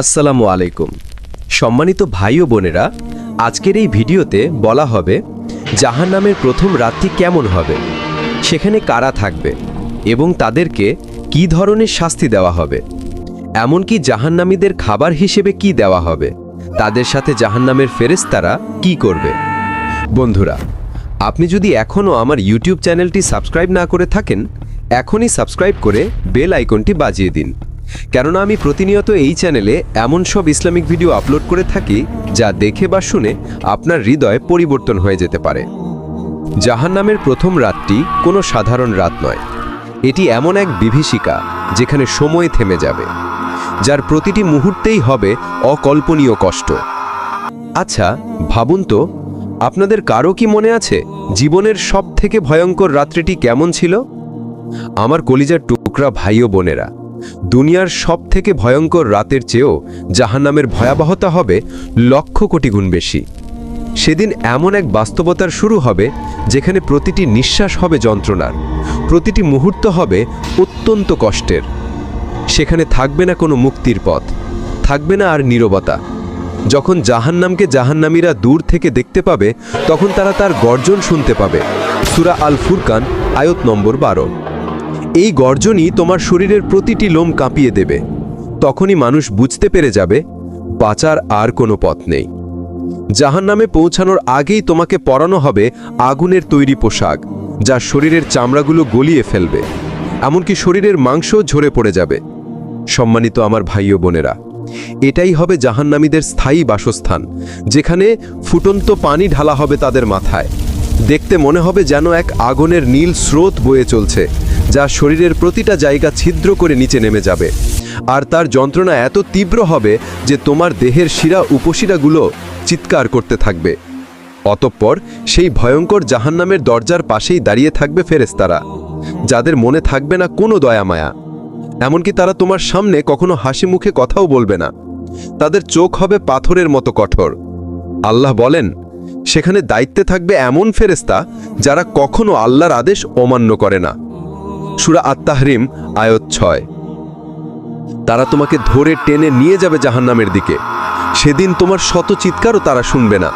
আসসালামু আলাইকুম। সম্মানিত ভাই ও বোনেরা, আজকের এই ভিডিওতে বলা হবে জাহান নামের প্রথম রাত্রি কেমন হবে? সেখানে কারা থাকবে? এবং তাদেরকে কি ধরনের শাস্তি দেওয়া হবে? এমনকি জাহান্নামীদের খাবার হিসেবে কি দেওয়া হবে? তাদের সাথে জাহান্নামের ফেরেস্তারা কি করবে? বন্ধুরা, আপনি যদি এখনও আমার ইউটিউব চ্যানেলটি সাবস্ক্রাইব না করে থাকেন, এখনই সাবস্ক্রাইব করে বেল আইকনটি বাজিয়ে দিন। কেননা আমি প্রতিনিয়ত এই চ্যানেলে এমন সব ইসলামিক ভিডিও আপলোড করে থাকি যা দেখে বা শুনে আপনার হৃদয় পরিবর্তন হয়ে যেতে পারে। জাহান্নামের প্রথম রাতটি কোনো সাধারণ রাত নয়। এটি এমন এক বিভীষিকা যেখানে সময় থেমে যাবে, যার প্রতিটি মুহূর্তেই হবে অকল্পনীয় কষ্ট। আচ্ছা ভাবুন তো, আপনাদের কারও কি মনে আছে জীবনের সব থেকে ভয়ঙ্কর রাত্রিটি কেমন ছিল? আমার কলিজার টুকরা ভাই ও বোনেরা দুনিয়ার সব থেকে ভয়ঙ্কর রাতের চেয়েও জাহান্নামের ভয়াবহতা হবে লক্ষ কোটি গুণ বেশি। সেদিন এমন এক বাস্তবতার শুরু হবে যেখানে প্রতিটি নিঃশ্বাস হবে যন্ত্রণার, প্রতিটি মুহূর্ত হবে অত্যন্ত কষ্টের। সেখানে থাকবে না কোনো মুক্তির পথ, থাকবে না আর নীরবতা। যখন জাহান্নামকে জাহান্নামীরা দূর থেকে দেখতে পাবে, তখন তারা তার গর্জন শুনতে পাবে। সুরা আল ফুরকান আয়ত নম্বর বারো। এই গর্জনই তোমার শরীরের প্রতিটি লোম কাঁপিয়ে দেবে। তখনই মানুষ বুঝতে পেরে যাবে, বাঁচার আর কোনো পথ নেই। জাহান্নামে পৌঁছানোর আগেই তোমাকে পরানো হবে আগুনের তৈরি পোশাক, যা শরীরের চামড়াগুলো গলিয়ে ফেলবে। এমনকি শরীরের মাংসও ঝরে পড়ে যাবে। সম্মানিত আমার ভাই ও বোনেরা, এটাই হবে জাহান্নামীদের স্থায়ী বাসস্থান, যেখানে ফুটন্ত পানি ঢালা হবে তাদের মাথায়। দেখতে মনে হবে যেন এক আগুনের নীল স্রোত বয়ে চলছে, যা শরীরের প্রতিটা জায়গা ছিদ্র করে নিচে নেমে যাবে। আর তার যন্ত্রণা এত তীব্র হবে যে তোমার দেহের শিরা উপশিরাগুলো চিৎকার করতে থাকবে। অতঃপর সেই ভয়ঙ্কর জাহান্নামের দরজার পাশেই দাঁড়িয়ে থাকবে ফেরেস্তারা যাদের মনে থাকবে না কোনো দয়ামায়া এমনকি তারা তোমার সামনে কখনো হাসি মুখে কথাও বলবে না। তাদের চোখ হবে পাথরের মতো কঠোর। আল্লাহ বলেন সেখানে দায়িত্বে থাকবে এমন ফেরেস্তা যারা কখনো আল্লাহর আদেশ অমান্য করে না। সুরা আত্মাহরিম আয়ত ছয়। তারা তোমাকে ধরে টেনে নিয়ে যাবে জাহান্নামের দিকে। সেদিন তোমার শত চিৎকারও তারা শুনবে না।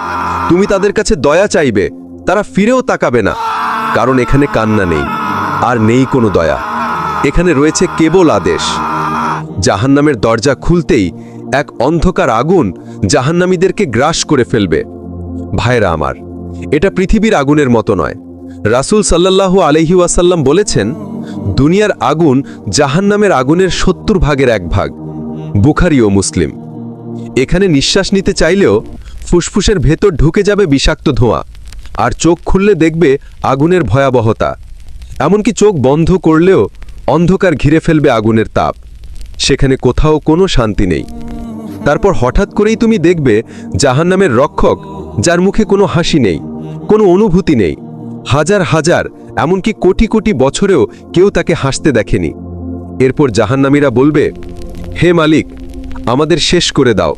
তুমি তাদের কাছে দয়া চাইবে, তারা ফিরেও তাকাবে না। কারণ এখানে কান্না নেই, আর নেই কোনো দয়া। এখানে রয়েছে কেবল আদেশ। জাহান্নামের দরজা খুলতেই এক অন্ধকার আগুন জাহান্নামীদেরকে গ্রাস করে ফেলবে। ভাইরা আমার, এটা পৃথিবীর আগুনের মতো নয়। রাসূল সাল্লাল্লাহু আলহি ওয়াসাল্লাম বলেছেন, দুনিয়ার আগুন জাহান্নামের আগুনের সত্তর ভাগের এক ভাগ, বুখারি ও মুসলিম। এখানে নিঃশ্বাস নিতে চাইলেও ফুসফুসের ভেতর ঢুকে যাবে বিষাক্ত ধোঁয়া, আর চোখ খুললে দেখবে আগুনের ভয়াবহতা। এমনকি চোখ বন্ধ করলেও অন্ধকার ঘিরে ফেলবে আগুনের তাপ। সেখানে কোথাও কোনো শান্তি নেই। তারপর হঠাৎ করেই তুমি দেখবে জাহান্নামের রক্ষক যার মুখে কোনো হাসি নেই, কোনো অনুভূতি নেই। হাজার হাজার, এমনকি কোটি কোটি বছরেও কেউ তাকে হাসতে দেখেনি। এরপর জাহান্নামীরা বলবে, হে মালিক, আমাদের শেষ করে দাও।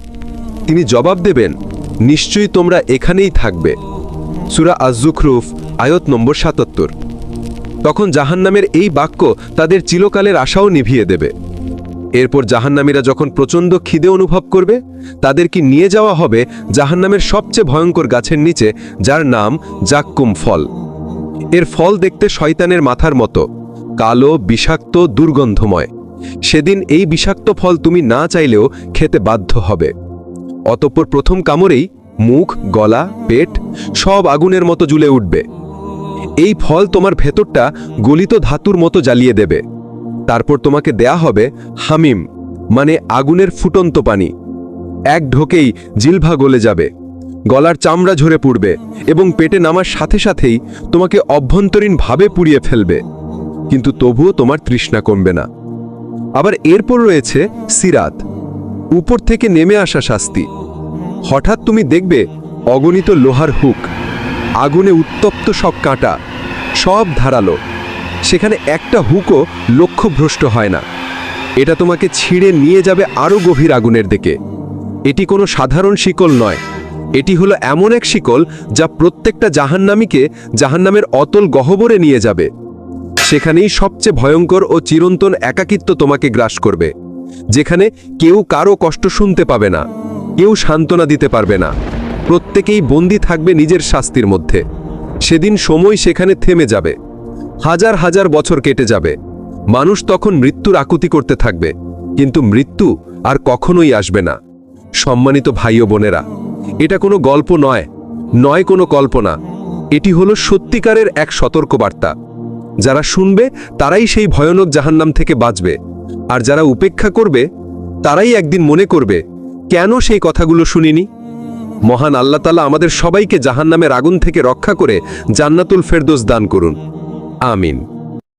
তিনি জবাব দেবেন, নিশ্চয়ই তোমরা এখানেই থাকবে। সুরা আজুখরুফ আয়ত নম্বর সাতাত্তর। তখন জাহান্নামের এই বাক্য তাদের চিরকালের আশাও নিভিয়ে দেবে। এরপর জাহান্নামীরা যখন প্রচণ্ড খিদে অনুভব করবে তাদেরকে নিয়ে যাওয়া হবে জাহান্নামের সবচেয়ে ভয়ঙ্কর গাছের নিচে, যার নাম জাক্কুম ফল। এর ফল দেখতে শয়তানের মাথার মতো, কালো, বিষাক্ত, দুর্গন্ধময়। সেদিন এই বিষাক্ত ফল তুমি না চাইলেও খেতে বাধ্য হবে। অতঃপর প্রথম কামড়েই মুখ, গলা, পেট, সব আগুনের মতো জুলে উঠবে। এই ফল তোমার ভেতরটা গলিত ধাতুর মতো জ্বালিয়ে দেবে। তারপর তোমাকে দেয়া হবে হামিম মানে আগুনের ফুটন্ত পানি। এক ঢোকেই জিলভা গলে যাবে, গলার চামড়া ঝরে পড়বে এবং পেটে নামার সাথে সাথেই তোমাকে অভ্যন্তরীণভাবে পুড়িয়ে ফেলবে। কিন্তু তবুও তোমার তৃষ্ণা কমবে না। আবার এরপর রয়েছে সিরাত, উপর থেকে নেমে আসা শাস্তি। হঠাৎ তুমি দেখবে অগণিত লোহার হুক, আগুনে উত্তপ্ত সব কাঁটা, সব ধারালো। সেখানে একটা হুকও লক্ষ্যভ্রষ্ট হয় না। এটা তোমাকে ছিঁড়ে নিয়ে যাবে আরও গভীর আগুনের দিকে। এটি কোনো সাধারণ শিকল নয়। এটি হলো এমন এক শিকল যা প্রত্যেকটা জাহান্নামীকে জাহান্নামের অতল গহবরে নিয়ে যাবে। সেখানেই সবচেয়ে ভয়ঙ্কর ও চিরন্তন একাকিত্ব তোমাকে গ্রাস করবে, যেখানে কেউ কারও কষ্ট শুনতে পাবে না, কেউ সান্ত্বনা দিতে পারবে না। প্রত্যেকেই বন্দি থাকবে নিজের শাস্তির মধ্যে। সেদিন সময় সেখানে থেমে যাবে। হাজার হাজার বছর কেটে যাবে। মানুষ তখন মৃত্যুর আকুতি করতে থাকবে, কিন্তু মৃত্যু আর কখনোই আসবে না। সম্মানিত ভাই ও বোনেরা, এটা কোনো গল্প নয় নয় কোনো কল্পনা। এটি হলো সত্যিকারের এক সতর্কবার্তা। যারা শুনবে, তারাই সেই ভয়ানক জাহান্নাম থেকে বাঁচবে। আর যারা উপেক্ষা করবে, তারাই একদিন মনে করবে, কেন সেই কথাগুলো শুনিনি? মহান আল্লাহ তালা আমাদের সবাইকে জাহান্নামের আগুন থেকে রক্ষা করে জান্নাতুল ফেরদোস দান করুন। আমিন